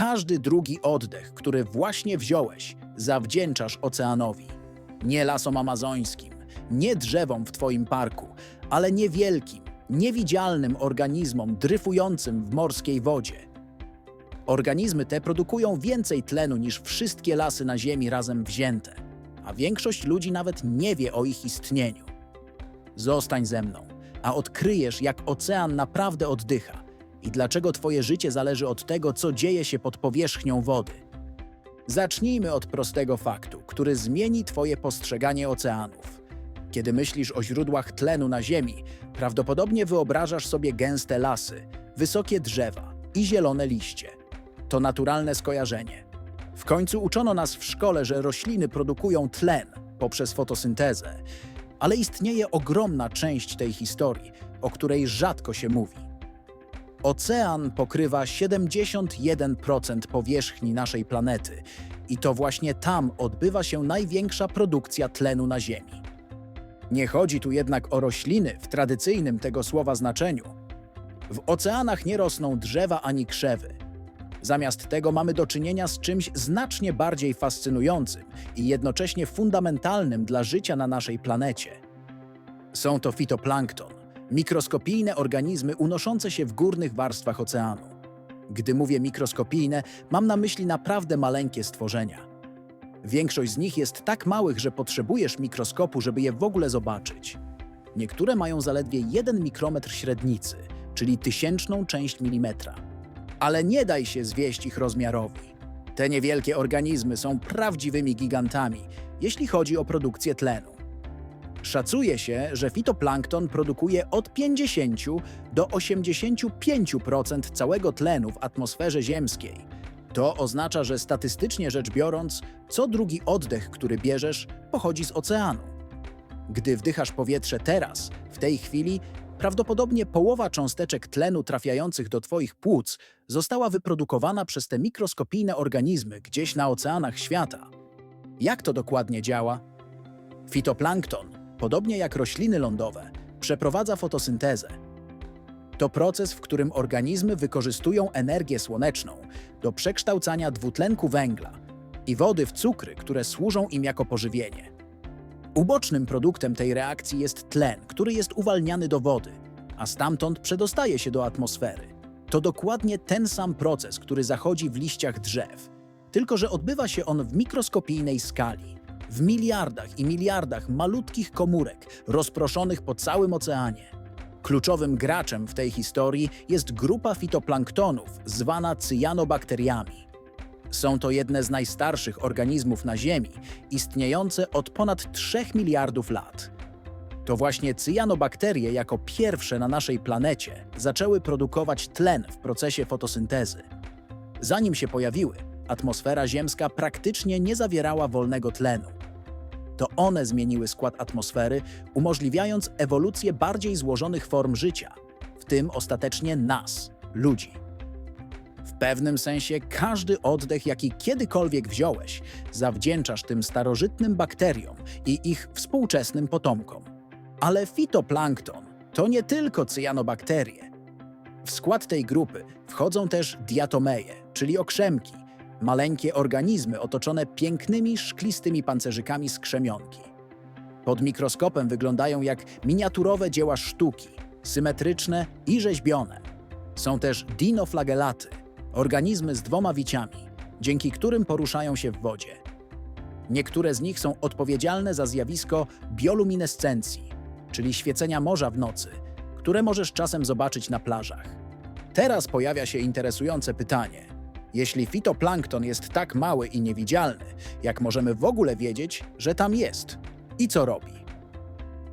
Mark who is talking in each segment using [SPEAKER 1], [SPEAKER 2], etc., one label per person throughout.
[SPEAKER 1] Każdy drugi oddech, który właśnie wziąłeś, zawdzięczasz oceanowi. Nie lasom amazońskim, nie drzewom w Twoim parku, ale niewielkim, niewidzialnym organizmom dryfującym w morskiej wodzie. Organizmy te produkują więcej tlenu niż wszystkie lasy na Ziemi razem wzięte, a większość ludzi nawet nie wie o ich istnieniu. Zostań ze mną, a odkryjesz, jak ocean naprawdę oddycha i dlaczego Twoje życie zależy od tego, co dzieje się pod powierzchnią wody. Zacznijmy od prostego faktu, który zmieni Twoje postrzeganie oceanów. Kiedy myślisz o źródłach tlenu na Ziemi, prawdopodobnie wyobrażasz sobie gęste lasy, wysokie drzewa i zielone liście. To naturalne skojarzenie. W końcu uczono nas w szkole, że rośliny produkują tlen poprzez fotosyntezę, ale istnieje ogromna część tej historii, o której rzadko się mówi. Ocean pokrywa 71% powierzchni naszej planety i to właśnie tam odbywa się największa produkcja tlenu na Ziemi. Nie chodzi tu jednak o rośliny w tradycyjnym tego słowa znaczeniu. W oceanach nie rosną drzewa ani krzewy. Zamiast tego mamy do czynienia z czymś znacznie bardziej fascynującym i jednocześnie fundamentalnym dla życia na naszej planecie. Są to fitoplankton, mikroskopijne organizmy unoszące się w górnych warstwach oceanu. Gdy mówię mikroskopijne, mam na myśli naprawdę maleńkie stworzenia. Większość z nich jest tak małych, że potrzebujesz mikroskopu, żeby je w ogóle zobaczyć. Niektóre mają zaledwie 1 mikrometr średnicy, czyli tysięczną część milimetra. Ale nie daj się zwieść ich rozmiarowi. Te niewielkie organizmy są prawdziwymi gigantami, jeśli chodzi o produkcję tlenu. Szacuje się, że fitoplankton produkuje od 50 do 85% całego tlenu w atmosferze ziemskiej. To oznacza, że statystycznie rzecz biorąc, co drugi oddech, który bierzesz, pochodzi z oceanu. Gdy wdychasz powietrze teraz, w tej chwili, prawdopodobnie połowa cząsteczek tlenu trafiających do Twoich płuc została wyprodukowana przez te mikroskopijne organizmy gdzieś na oceanach świata. Jak to dokładnie działa? Fitoplankton, podobnie jak rośliny lądowe, przeprowadza fotosyntezę. To proces, w którym organizmy wykorzystują energię słoneczną do przekształcania dwutlenku węgla i wody w cukry, które służą im jako pożywienie. Ubocznym produktem tej reakcji jest tlen, który jest uwalniany do wody, a stamtąd przedostaje się do atmosfery. To dokładnie ten sam proces, który zachodzi w liściach drzew, tylko że odbywa się on w mikroskopijnej skali, w miliardach i miliardach malutkich komórek rozproszonych po całym oceanie. Kluczowym graczem w tej historii jest grupa fitoplanktonów zwana cyjanobakteriami. Są to jedne z najstarszych organizmów na Ziemi, istniejące od ponad 3 miliardów lat. To właśnie cyjanobakterie jako pierwsze na naszej planecie zaczęły produkować tlen w procesie fotosyntezy. Zanim się pojawiły, atmosfera ziemska praktycznie nie zawierała wolnego tlenu. To one zmieniły skład atmosfery, umożliwiając ewolucję bardziej złożonych form życia, w tym ostatecznie nas, ludzi. W pewnym sensie każdy oddech, jaki kiedykolwiek wziąłeś, zawdzięczasz tym starożytnym bakteriom i ich współczesnym potomkom. Ale fitoplankton to nie tylko cyjanobakterie. W skład tej grupy wchodzą też diatomeje, czyli okrzemki, maleńkie organizmy otoczone pięknymi, szklistymi pancerzykami z krzemionki. Pod mikroskopem wyglądają jak miniaturowe dzieła sztuki, symetryczne i rzeźbione. Są też dinoflagellaty, organizmy z dwoma wiciami, dzięki którym poruszają się w wodzie. Niektóre z nich są odpowiedzialne za zjawisko bioluminescencji, czyli świecenia morza w nocy, które możesz czasem zobaczyć na plażach. Teraz pojawia się interesujące pytanie. Jeśli fitoplankton jest tak mały i niewidzialny, jak możemy w ogóle wiedzieć, że tam jest? I co robi?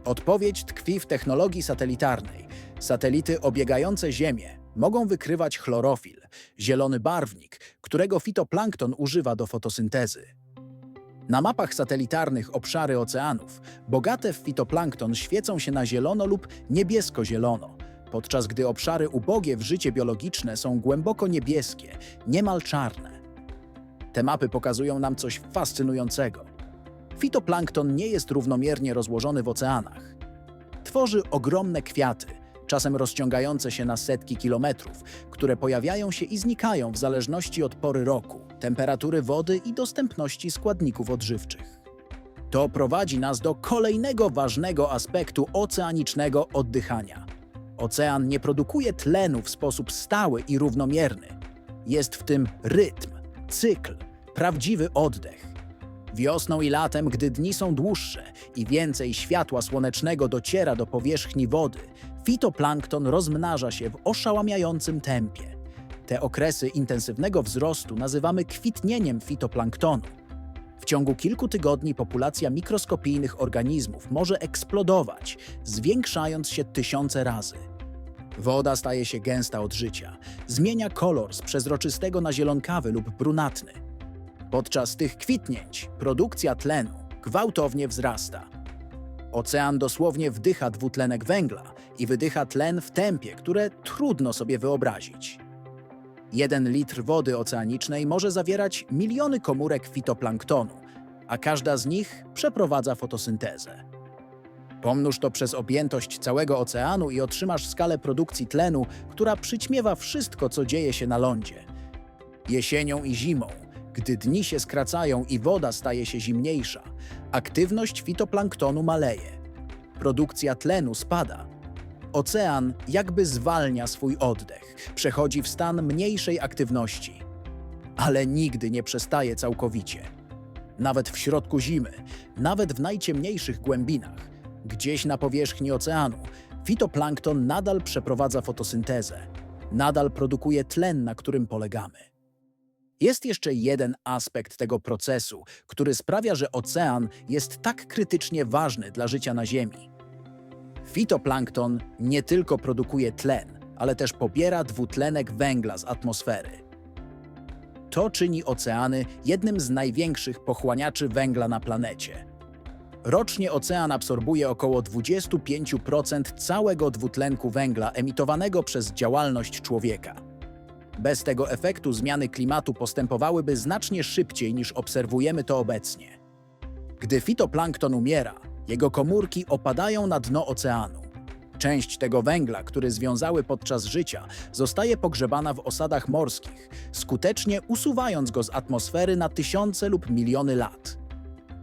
[SPEAKER 1] Odpowiedź tkwi w technologii satelitarnej. Satelity obiegające Ziemię mogą wykrywać chlorofil, zielony barwnik, którego fitoplankton używa do fotosyntezy. Na mapach satelitarnych obszary oceanów, bogate w fitoplankton świecą się na zielono lub niebiesko-zielono, podczas gdy obszary ubogie w życie biologiczne są głęboko niebieskie, niemal czarne. Te mapy pokazują nam coś fascynującego. Fitoplankton nie jest równomiernie rozłożony w oceanach. Tworzy ogromne kwiaty, czasem rozciągające się na setki kilometrów, które pojawiają się i znikają w zależności od pory roku, temperatury wody i dostępności składników odżywczych. To prowadzi nas do kolejnego ważnego aspektu oceanicznego oddychania. Ocean nie produkuje tlenu w sposób stały i równomierny. Jest w tym rytm, cykl, prawdziwy oddech. Wiosną i latem, gdy dni są dłuższe i więcej światła słonecznego dociera do powierzchni wody, fitoplankton rozmnaża się w oszałamiającym tempie. Te okresy intensywnego wzrostu nazywamy kwitnieniem fitoplanktonu. W ciągu kilku tygodni populacja mikroskopijnych organizmów może eksplodować, zwiększając się tysiące razy. Woda staje się gęsta od życia, zmienia kolor z przezroczystego na zielonkawy lub brunatny. Podczas tych kwitnięć produkcja tlenu gwałtownie wzrasta. Ocean dosłownie wdycha dwutlenek węgla i wydycha tlen w tempie, które trudno sobie wyobrazić. Jeden litr wody oceanicznej może zawierać miliony komórek fitoplanktonu, a każda z nich przeprowadza fotosyntezę. Pomnóż to przez objętość całego oceanu i otrzymasz skalę produkcji tlenu, która przyćmiewa wszystko, co dzieje się na lądzie. Jesienią i zimą, gdy dni się skracają i woda staje się zimniejsza, aktywność fitoplanktonu maleje. Produkcja tlenu spada. Ocean jakby zwalnia swój oddech, przechodzi w stan mniejszej aktywności. Ale nigdy nie przestaje całkowicie. Nawet w środku zimy, nawet w najciemniejszych głębinach, gdzieś na powierzchni oceanu, fitoplankton nadal przeprowadza fotosyntezę, nadal produkuje tlen, na którym polegamy. Jest jeszcze jeden aspekt tego procesu, który sprawia, że ocean jest tak krytycznie ważny dla życia na Ziemi. Fitoplankton nie tylko produkuje tlen, ale też pobiera dwutlenek węgla z atmosfery. To czyni oceany jednym z największych pochłaniaczy węgla na planecie. Rocznie ocean absorbuje około 25% całego dwutlenku węgla emitowanego przez działalność człowieka. Bez tego efektu zmiany klimatu postępowałyby znacznie szybciej niż obserwujemy to obecnie. Gdy fitoplankton umiera, jego komórki opadają na dno oceanu. Część tego węgla, który związały podczas życia, zostaje pogrzebana w osadach morskich, skutecznie usuwając go z atmosfery na tysiące lub miliony lat.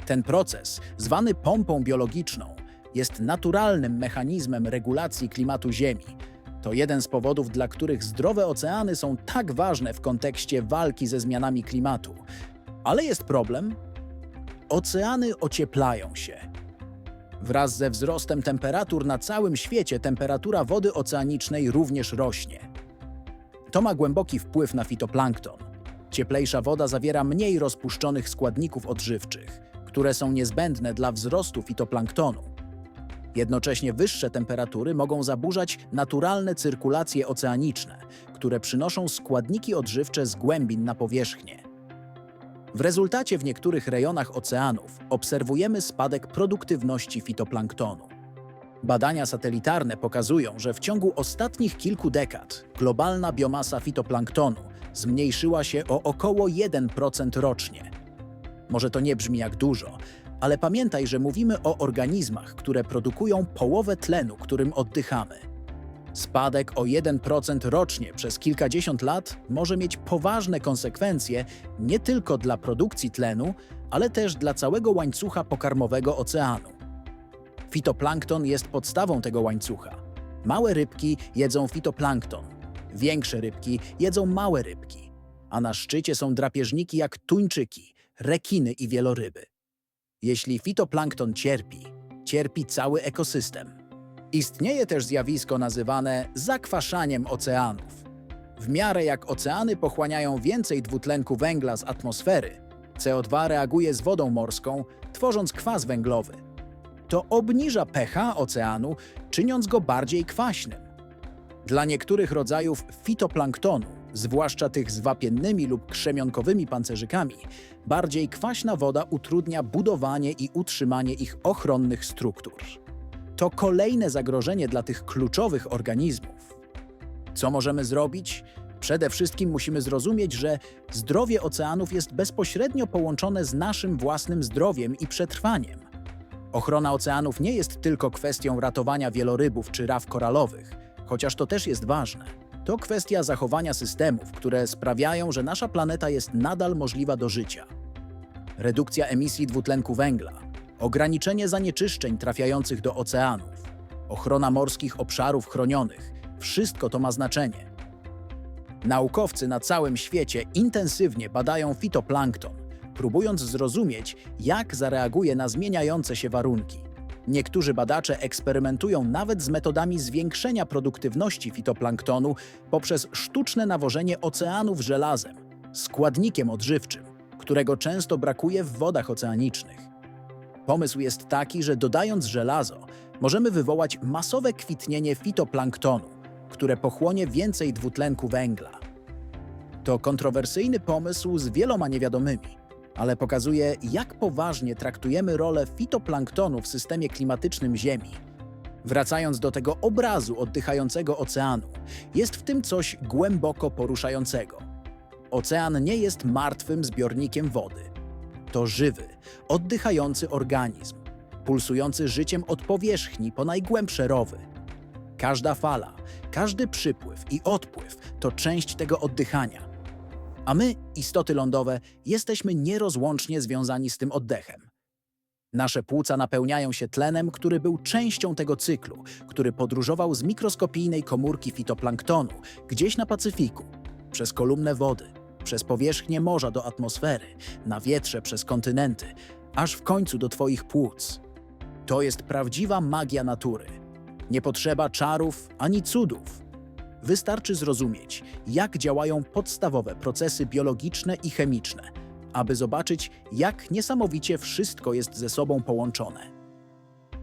[SPEAKER 1] Ten proces, zwany pompą biologiczną, jest naturalnym mechanizmem regulacji klimatu Ziemi. To jeden z powodów, dla których zdrowe oceany są tak ważne w kontekście walki ze zmianami klimatu. Ale jest problem. Oceany ocieplają się. Wraz ze wzrostem temperatur na całym świecie temperatura wody oceanicznej również rośnie. To ma głęboki wpływ na fitoplankton. Cieplejsza woda zawiera mniej rozpuszczonych składników odżywczych, które są niezbędne dla wzrostu fitoplanktonu. Jednocześnie wyższe temperatury mogą zaburzać naturalne cyrkulacje oceaniczne, które przynoszą składniki odżywcze z głębin na powierzchnię. W rezultacie w niektórych rejonach oceanów obserwujemy spadek produktywności fitoplanktonu. Badania satelitarne pokazują, że w ciągu ostatnich kilku dekad globalna biomasa fitoplanktonu zmniejszyła się o około 1% rocznie. Może to nie brzmi jak dużo, ale pamiętaj, że mówimy o organizmach, które produkują połowę tlenu, którym oddychamy. Spadek o 1% rocznie przez kilkadziesiąt lat może mieć poważne konsekwencje nie tylko dla produkcji tlenu, ale też dla całego łańcucha pokarmowego oceanu. Fitoplankton jest podstawą tego łańcucha. Małe rybki jedzą fitoplankton, większe rybki jedzą małe rybki, a na szczycie są drapieżniki jak tuńczyki, rekiny i wieloryby. Jeśli fitoplankton cierpi, cierpi cały ekosystem. Istnieje też zjawisko nazywane zakwaszaniem oceanów. W miarę jak oceany pochłaniają więcej dwutlenku węgla z atmosfery, CO2 reaguje z wodą morską, tworząc kwas węglowy. To obniża pH oceanu, czyniąc go bardziej kwaśnym. Dla niektórych rodzajów fitoplanktonu, zwłaszcza tych z wapiennymi lub krzemionkowymi pancerzykami, bardziej kwaśna woda utrudnia budowanie i utrzymanie ich ochronnych struktur. To kolejne zagrożenie dla tych kluczowych organizmów. Co możemy zrobić? Przede wszystkim musimy zrozumieć, że zdrowie oceanów jest bezpośrednio połączone z naszym własnym zdrowiem i przetrwaniem. Ochrona oceanów nie jest tylko kwestią ratowania wielorybów czy raf koralowych. chociaż to też jest ważne. To kwestia zachowania systemów, które sprawiają, że nasza planeta jest nadal możliwa do życia. Redukcja emisji dwutlenku węgla, ograniczenie zanieczyszczeń trafiających do oceanów, ochrona morskich obszarów chronionych wszystko to ma znaczenie. Naukowcy na całym świecie intensywnie badają fitoplankton, próbując zrozumieć, jak zareaguje na zmieniające się warunki. Niektórzy badacze eksperymentują nawet z metodami zwiększenia produktywności fitoplanktonu poprzez sztuczne nawożenie oceanów żelazem, składnikiem odżywczym, którego często brakuje w wodach oceanicznych. Pomysł jest taki, że dodając żelazo, możemy wywołać masowe kwitnienie fitoplanktonu, które pochłonie więcej dwutlenku węgla. To kontrowersyjny pomysł z wieloma niewiadomymi, ale pokazuje, jak poważnie traktujemy rolę fitoplanktonu w systemie klimatycznym Ziemi. Wracając do tego obrazu oddychającego oceanu, jest w tym coś głęboko poruszającego. Ocean nie jest martwym zbiornikiem wody. To żywy, oddychający organizm, pulsujący życiem od powierzchni po najgłębsze rowy. Każda fala, każdy przypływ i odpływ to część tego oddychania. A my, istoty lądowe, jesteśmy nierozłącznie związani z tym oddechem. Nasze płuca napełniają się tlenem, który był częścią tego cyklu, który podróżował z mikroskopijnej komórki fitoplanktonu gdzieś na Pacyfiku, przez kolumnę wody, przez powierzchnię morza do atmosfery, na wietrze przez kontynenty, aż w końcu do Twoich płuc. To jest prawdziwa magia natury. Nie potrzeba czarów ani cudów. Wystarczy zrozumieć, jak działają podstawowe procesy biologiczne i chemiczne, aby zobaczyć, jak niesamowicie wszystko jest ze sobą połączone.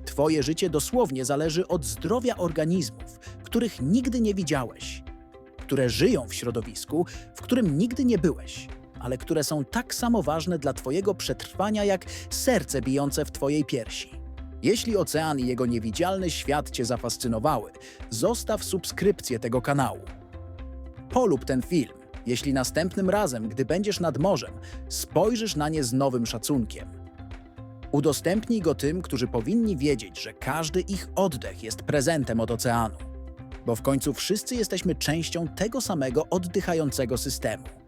[SPEAKER 1] Twoje życie dosłownie zależy od zdrowia organizmów, których nigdy nie widziałeś, które żyją w środowisku, w którym nigdy nie byłeś, ale które są tak samo ważne dla Twojego przetrwania jak serce bijące w Twojej piersi. Jeśli ocean i jego niewidzialny świat Cię zafascynowały, zostaw subskrypcję tego kanału. Polub ten film, jeśli następnym razem, gdy będziesz nad morzem, spojrzysz na nie z nowym szacunkiem. Udostępnij go tym, którzy powinni wiedzieć, że każdy ich oddech jest prezentem od oceanu, bo w końcu wszyscy jesteśmy częścią tego samego oddychającego systemu.